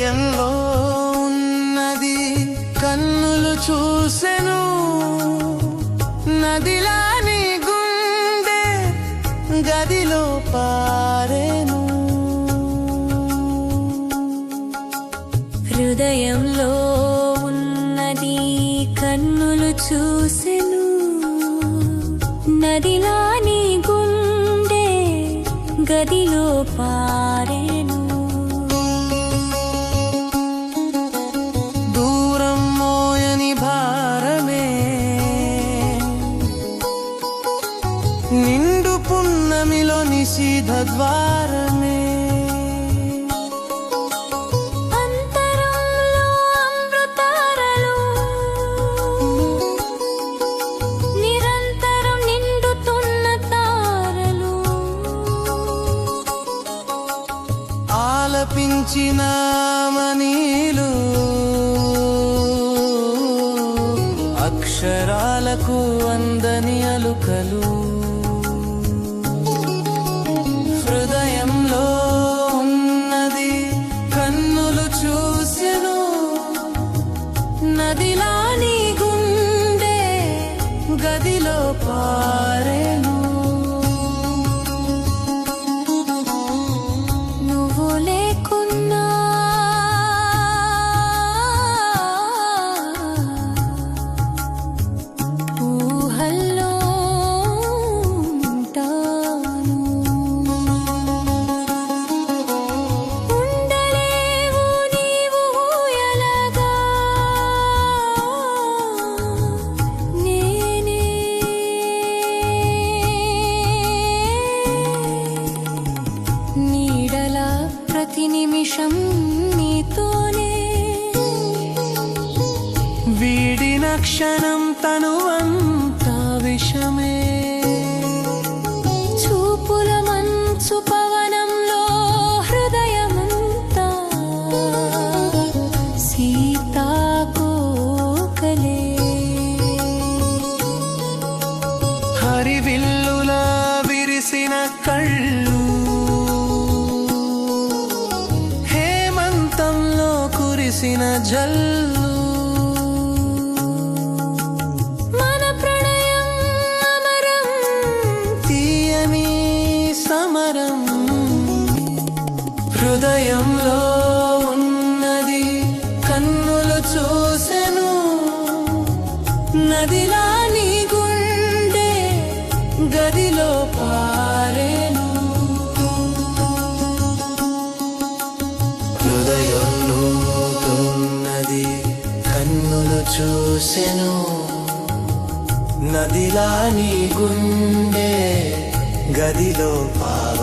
హృదయంలో ఉన్నది కన్నులు చూసెను. నదిలాని గుండె గదిలో పారేను. హృదయంలో ఉన్నది కన్నులు చూసెను. నదిలాని గుండె గదిలో పారే తారలు ఆలపించిన మనీలు అక్షరాలకు అందని అలుకలు నిమిషం నీతోనే. వీడిన క్షణం తనువంతా విషమే. చూపుల మంచు పవనంలో హృదయమంతా సీతాకోకలే హరివిల్లులా విరిసిన కళ్ళు కురిసిన జల్లు. మన ప్రణయం అమరం. తీయని సమరం హృదయంలో ఉన్నది కన్నులు చూసెను. నదిలా నీ గుండె గదిలో పారెను కన్నులు చూసెను. నదిలా నీ గుండె గదిలో పారెను